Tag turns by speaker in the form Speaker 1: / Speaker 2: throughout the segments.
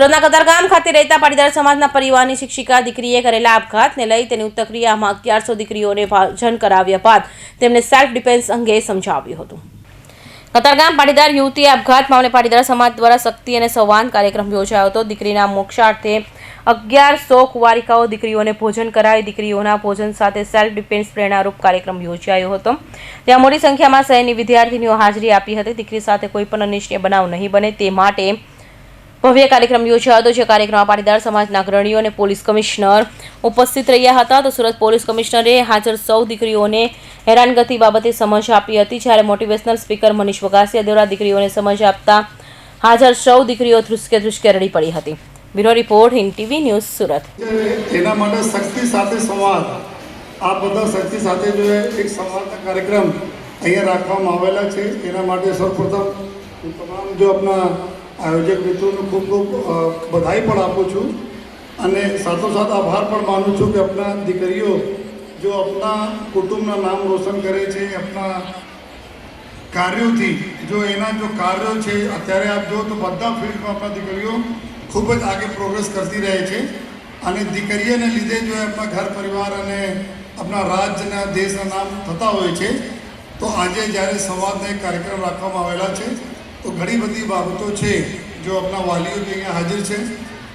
Speaker 1: સુરતના કતારગામ ખાતે રહેતા પાટીદાર સમાજના પરિવારની શિક્ષિકા દીકરીએ કરેલા આપઘાતને લઈ તેની ઉત્તરક્રિયામાં અગિયારસો દીકરીઓને ભાજન કરાવ્યા બાદ તેમને સેલ્ફ ડિફેન્સ અંગે સમજાવ્યું હતું. કતારગામ પાટીદાર યુવતી આપઘાત મામલે પાટીદાર સમાજ દ્વારા શક્તિ અને સંવાદ કાર્યક્રમ યોજાયો હતો. દીકરીના મોક્ષાર્થે અગિયારસો કુવારિકાઓ દીકરીઓને ભોજન કરાવી દીકરીઓના ભોજન સાથે સેલ્ફ ડિફેન્સ પ્રેરણારૂપ કાર્યક્રમ યોજાયો હતો. ત્યાં મોટી સંખ્યામાં શહેરની વિદ્યાર્થીનીઓ હાજરી આપી હતી. દીકરી સાથે કોઈ પણ અનિષ્ટનીય બનાવ નહીં બને તે માટે ભવ્ય કાર્યક્રમ યોજાયો હતો જે કાર્યક્રમમાં પાટીદાર સમાજના અગ્રણીઓ અને પોલીસ કમિશનર ઉપસ્થિત રહ્યા હતા. તો સુરત પોલીસ કમિશનરે હાજર સૌ દીકરીઓને હેરાનગતિ બાબતે સમજ આપી હતી. જ્યારે મોટિવેશનલ સ્પીકર મનીષ વગાસિયા દ્વારા દીકરીઓને સમજ આપતા હાજર સૌ દીકરીઓ ધ્રુસકે ધ્રુસકે રડી પડી હતી. Bureau report in TV news, Surat.
Speaker 2: એના માટે શક્તિ સાથે સંવાદ, આ બધા શક્તિ સાથે જો એક સંવાદના કાર્યક્રમ અહીંયા રાખવામાં આવેલા છે. એના માટે સૌપ્રથમ તમામ જો આપણા આયોજક મિત્રોને ખૂબ ખૂબ બધાઈ પણ આપું છું. અને સાથોસાથ આભાર પણ માનું છું કે આપણા દીકરીઓ જો આપણા કુટુંબના નામ રોશન કરે છે આપણા કાર્યોથી, જો એના જો કાર્યો છે, અત્યારે આપ જો તો બધા ફિલ્ડમાં આપણા દીકરીઓ ખૂબ જ આગળ પ્રોગ્રેસ કરતી રહે છે. અને દીકરીઓને લીધે જો આપણા ઘર પરિવાર અને આપણા રાજ્યના, દેશના નામ થતા હોય છે, તો આજે જ્યારે સંવાદનો કાર્યક્રમ રાખવામાં આવેલા છે તો ઘણી બધી બાબતો છે જો આપણા વાલીઓ બી અહીંયા હાજર છે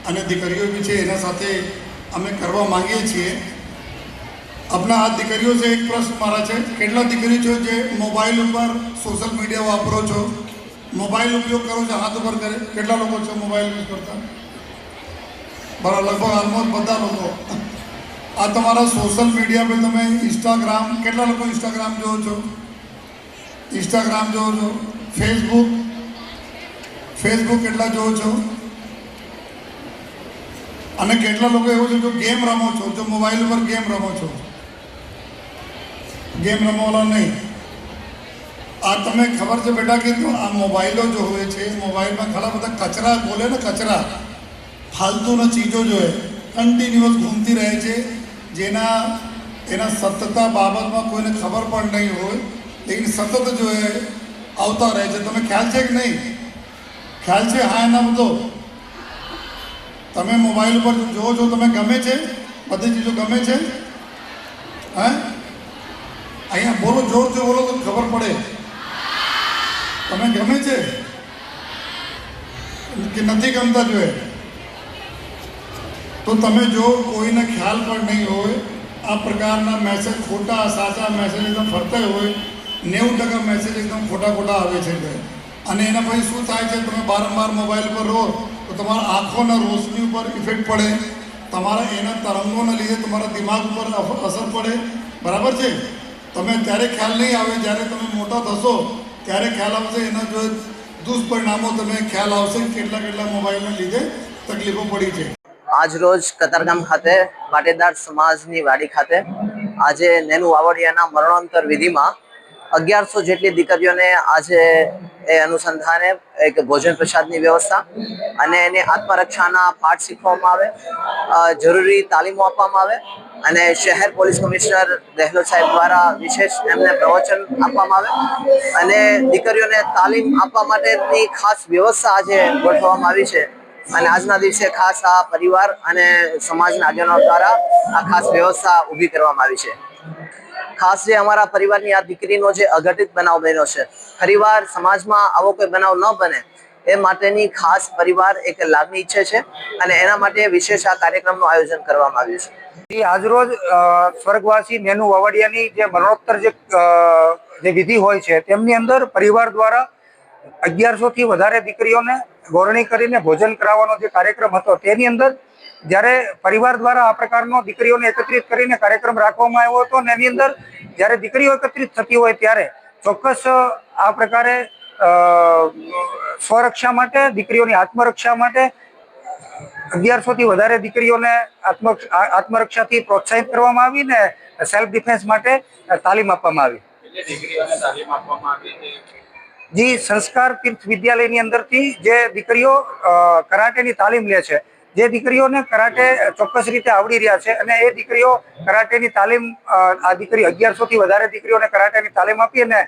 Speaker 2: અને દીકરીઓ બી છે, એના સાથે અમે કરવા માંગીએ છીએ. આપણા આ દીકરીઓ છે, એક પ્રશ્ન મારા છે, કેટલા દીકરીઓ છો જે મોબાઈલ ઉપર સોશિયલ મીડિયા વાપરો છો? મોબાઈલ ઉપયોગ કરો છો, હાથ ઉપર કરે? કેટલા લોકો છે મોબાઈલ યુઝ કરતા? બરાબર લગભગ ઓલમોસ્ટ બધા લોકો. આ તમારા સોશિયલ મીડિયા પર તમે ઇન્સ્ટાગ્રામ કેટલા લોકો ઇન્સ્ટાગ્રામ જોવો છો? ઇન્સ્ટાગ્રામ જોવો છો ફેસબુક ફેસબુક કેટલા જોવો છો? અને કેટલા લોકો એવું છે જો ગેમ રમો છો? જો મોબાઈલ ઉપર ગેમ રમો છો? ગેમ રમવાના નહીં. આ તમે ખબર છે બેટા કે આ મોબાઈલો જો હોય છે, મોબાઈલમાં ઘણા બધા કચરા, બોલે ને કચરા, ફાલતુના ચીજો જોઈએ કન્ટિન્યુઅસ ઘૂમતી રહે છે. જેના, એના સતતા બાબતમાં કોઈને ખબર પણ નહીં હોય, લેકિન સતત જોઈએ આવતા રહે છે. તમે ખ્યાલ છે કે નહીં? ખ્યાલ છે? હા, એના બધો તમે મોબાઈલ ઉપર જોવો છો, તમે ગમે છે? બધી ચીજો ગમે છે? હે? અહીંયા બોલો જોરથી બોલો તો ખબર પડે. તમે ગમે છે? કે નથી ગમતા જોઈએ તો તમે જો કોઈને ખ્યાલ પણ નહીં હોય, આ પ્રકારના મેસેજ ખોટા, સાચા મેસેજ એકદમ ફરતા હોય, નેવું ટકા મેસેજ એકદમ ખોટા ખોટા આવે છે. એટલે. અને એના પછી શું થાય છે, તમે વારંવાર મોબાઈલ પર રહો, તો તમારા આંખોના રોશની ઉપર ઇફેક્ટ પડે. તમારા એના તરંગોના લીધે તમારા દિમાગ ઉપર અસર પડે. બરાબર છે? તમે ત્યારે ખ્યાલ નહીં આવે જ્યારે તમે મોટા થશો, ત્યારે ખ્યાલ આવશે એના જો દુષ્પરિણામો તમે ખ્યાલ આવશે કેટલા કેટલા મોબાઈલના લીધે તકલીફો પડી છે.
Speaker 3: આજ રોજ કતારગામ ખાતે પાટીદાર સમાજની વાડી ખાતે આજે નેનુ વાવડિયાના મરણોત્તર વિધિમાં અગિયારસો જેટલી દીકરીઓને આજે એ અનુસંધાને એક ભોજન પ્રસાદની વ્યવસ્થા અને એને આત્મરક્ષાના પાઠ શીખવવામાં આવે જરૂરી તાલીમો આપવામાં આવે અને શહેર પોલીસ કમિશનર દહેલોત સાહેબ દ્વારા વિશેષ એમને પ્રવચન આપવામાં આવે અને દીકરીઓને તાલીમ આપવા માટેની ખાસ વ્યવસ્થા આજે ગોઠવવામાં આવી છે. અને આજના દિવસે ખાસ આ પરિવાર અને સમાજના આગેવાનો દ્વારા આ ખાસ વ્યવસ્થા ઊભી કરવામાં આવી છે. ખાસ જે અમારા પરિવારની આ દીકરીનો જે અઘટિત બનાવ બન્યો છે ફરીવાર સમાજમાં આવો કોઈ બનાવ ન બને, એ માટેની ખાસ પરિવાર એક લાગણી ઈચ્છે છે અને એના માટે વિશેષ આ કાર્યક્રમનું આયોજન કરવામાં આવ્યું છે.
Speaker 4: આજરોજ સ્વર્ગવાસી નેનુ વાવડિયાની જે મરણોત્તર જે વિધિ હોય છે, તેમની અંદર પરિવાર દ્વારા અગિયારસો થી વધારે દીકરીઓને ગોરણી કરીને ભોજન કરાવવાનો જે કાર્યક્રમ હતો, તેની અંદર જ્યારે પરિવાર દ્વારા આ પ્રકારનો દીકરીઓને એકત્રિત કરીને કાર્યક્રમ રાખવામાં આવ્યો હતો અને એની અંદર જ્યારે દીકરીઓ એકત્રિત થતી હોય ત્યારે ચોક્કસ આ પ્રકારે સ્વરક્ષા માટે દીકરીઓની આત્મરક્ષા માટે અગિયારસો થી વધારે દીકરીઓને આત્મ આત્મરક્ષાથી પ્રોત્સાહિત કરવામાં આવી ને સેલ્ફ ડિફેન્સ માટે તાલીમ આપવામાં આવી. જી સંસ્કાર તીર્થ વિદ્યાલયની અંદરથી જે દીકરીઓ કરાટેની તાલીમ લે છે જે દીકરીઓને કરાટે ચોક્કસ રીતે આવડી રહ્યા છે અને એ દીકરીઓ કરાટેની તાલીમ આ દીકરી અગિયારસો થી વધારે દીકરીઓને કરાટેની તાલીમ આપી અને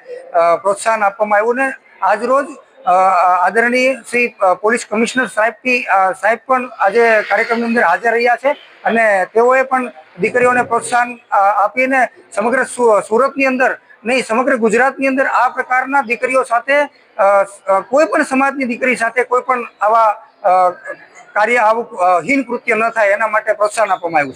Speaker 4: પ્રોત્સાહન આપવામાં આવ્યું ને આજ રોજ અ, આદરણીય શ્રી પોલીસ કમિશનર સાહેબથી સાહેબ પણ આજે કાર્યક્રમની અંદર હાજર રહ્યા છે અને તેઓએ પણ દીકરીઓને પ્રોત્સાહન આપીને સમગ્ર સુરતની અંદર નહીં સમગ્ર ગુજરાતની અંદર આ પ્રકારના દીકરીઓ સાથે કોઈ પણ સમાજની દીકરી સાથે કોઈ પણ આવા કાર્ય આવું હીન કૃત્ય ન થાય એના માટે પ્રોત્સાહન આપવામાં આવ્યું